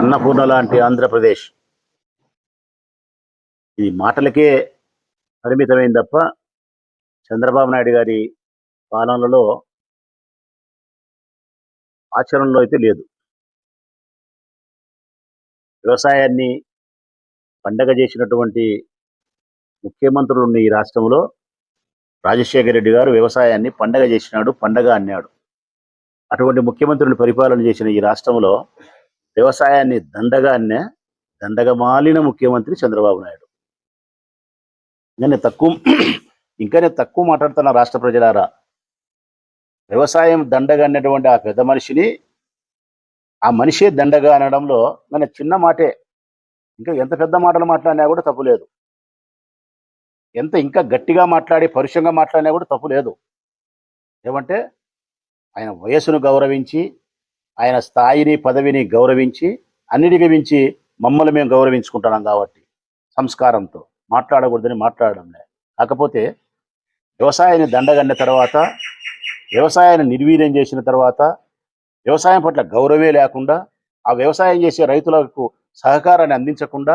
అన్నపూర్ణ లాంటి ఆంధ్రప్రదేశ్. ఇది మాటలకే పరిమితమైంది తప్ప చంద్రబాబు నాయుడు గారి పాలనలో ఆచరణలో అయితే లేదు. వ్యవసాయాన్ని పండగ చేసినటువంటి ముఖ్యమంత్రులు ఉన్న ఈ రాష్ట్రంలో రాజశేఖర రెడ్డి గారు వ్యవసాయాన్ని పండగ చేసినాడు పండగ అన్నాడు. అటువంటి ముఖ్యమంత్రులు పరిపాలన చేసిన ఈ రాష్ట్రంలో వ్యవసాయాన్ని దండగా దండగమాలిన మాలిన ముఖ్యమంత్రి చంద్రబాబు నాయుడు. ఇంకా నేను తక్కువ ఇంకా నేను తక్కువ మాట్లాడుతున్న రాష్ట్ర ప్రజలారా వ్యవసాయం దండగా అనేటువంటి ఆ పెద్ద మనిషిని ఆ మనిషే దండగా అనడంలో మన చిన్న మాటే. ఇంకా ఎంత పెద్ద మాటలు మాట్లాడినా కూడా తప్పు లేదు. ఎంత ఇంకా గట్టిగా మాట్లాడి పరుషంగా మాట్లాడినా కూడా తప్పు లేదు. ఏమంటే ఆయన వయస్సును గౌరవించి ఆయన స్థాయిని పదవిని గౌరవించి అన్నిటికీ మించి మమ్మల్ని మేము గౌరవించుకుంటున్నాం కాబట్టి సంస్కారంతో. మాట్లాడకూడదని మాట్లాడడంలే కాకపోతే వ్యవసాయాన్ని దండగన్న తర్వాత వ్యవసాయాన్ని నిర్వీర్యం చేసిన తర్వాత వ్యవసాయం పట్ల గౌరవే లేకుండా ఆ వ్యవసాయం చేసే రైతులకు సహకారాన్ని అందించకుండా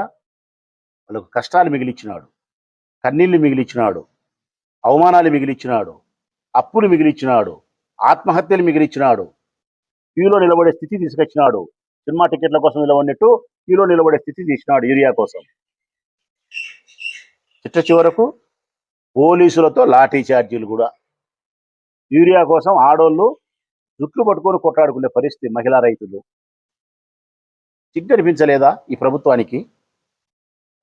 వాళ్ళకు కష్టాలు మిగిలిచ్చినాడు. కన్నీళ్ళు మిగిలిచ్చినాడు. అవమానాలు మిగిలిచ్చినాడు. అప్పులు మిగిలిచ్చినాడు. ఆత్మహత్యలు మిగిలిచ్చినాడు. క్యూలో నిలబడే స్థితి తీసుకొచ్చినాడు. సినిమా టికెట్ల కోసం నిలబడినట్టు క్యూలో నిలబడే స్థితి తీసినాడు యూరియా కోసం. చిట్ట చివరకు పోలీసులతో లాఠీ ఛార్జీలు కూడా. యూరియా కోసం ఆడోళ్ళు జుట్లు పట్టుకొని కొట్లాడుకునే పరిస్థితి మహిళా రైతులు. సిగ్గనిపించలేదా ఈ ప్రభుత్వానికి?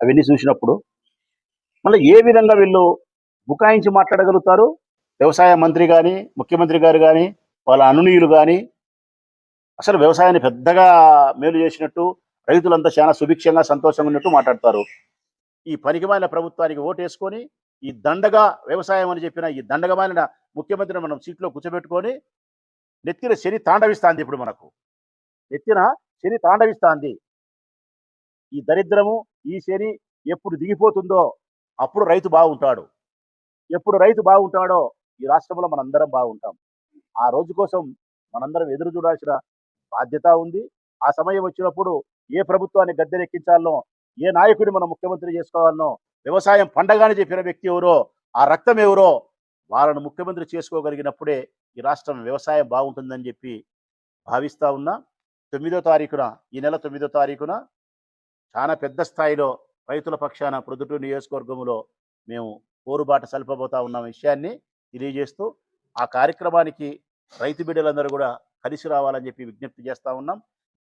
అవన్నీ చూసినప్పుడు మళ్ళీ ఏ విధంగా వీళ్ళు బుకాయించి మాట్లాడగలుగుతారు? వ్యవసాయ మంత్రి కానీ ముఖ్యమంత్రి గారు కానీ వాళ్ళ అనునీయులు కానీ అసలు వ్యవసాయాన్ని పెద్దగా మేలు చేసినట్టు రైతులంతా చాలా సుభిక్షంగా సంతోషంగా ఉన్నట్టు మాట్లాడతారు. ఈ పనికిమైన ప్రభుత్వానికి ఓటేసుకొని ఈ దండగా వ్యవసాయం అని చెప్పిన ఈ దండగమైన ముఖ్యమంత్రిని మనం సీట్లో కూర్చోబెట్టుకొని నెత్తిన శని తాండవిస్తాంది ఇప్పుడు మనకు. నెత్తిన శని తాండవిస్తాంది. ఈ దరిద్రము ఈ శని ఎప్పుడు దిగిపోతుందో అప్పుడు రైతు బాగుంటాడు. ఎప్పుడు రైతు బాగుంటాడో ఈ రాష్ట్రంలో మనందరం బాగుంటాం. ఆ రోజు కోసం మనందరం ఎదురు చూడాల్సిన బాధ్యత ఉంది. ఆ సమయం వచ్చినప్పుడు ఏ ప్రభుత్వాన్ని గద్దెనెక్కించాలనో ఏ నాయకుడిని మనం ముఖ్యమంత్రి చేసుకోవాలనో వ్యవసాయం పండగానే చెప్పిన వ్యక్తి ఎవరో ఆ రక్తం ఎవరో వాళ్ళను ముఖ్యమంత్రి చేసుకోగలిగినప్పుడే ఈ రాష్ట్రం వ్యవసాయం బాగుంటుందని చెప్పి భావిస్తా ఉన్నా. తొమ్మిదో తారీఖున ఈ నెల తొమ్మిదో తారీఖున చాలా పెద్ద స్థాయిలో రైతుల పక్షాన ప్రొద్దుటూరు నియోజకవర్గంలో మేము పోరుబాట సల్పబోతా ఉన్న విషయాన్ని తెలియజేస్తూ ఆ కార్యక్రమానికి రైతు బిడ్డలందరూ కూడా కలిసి రావాలని చెప్పి విజ్ఞప్తి చేస్తా ఉన్నాం.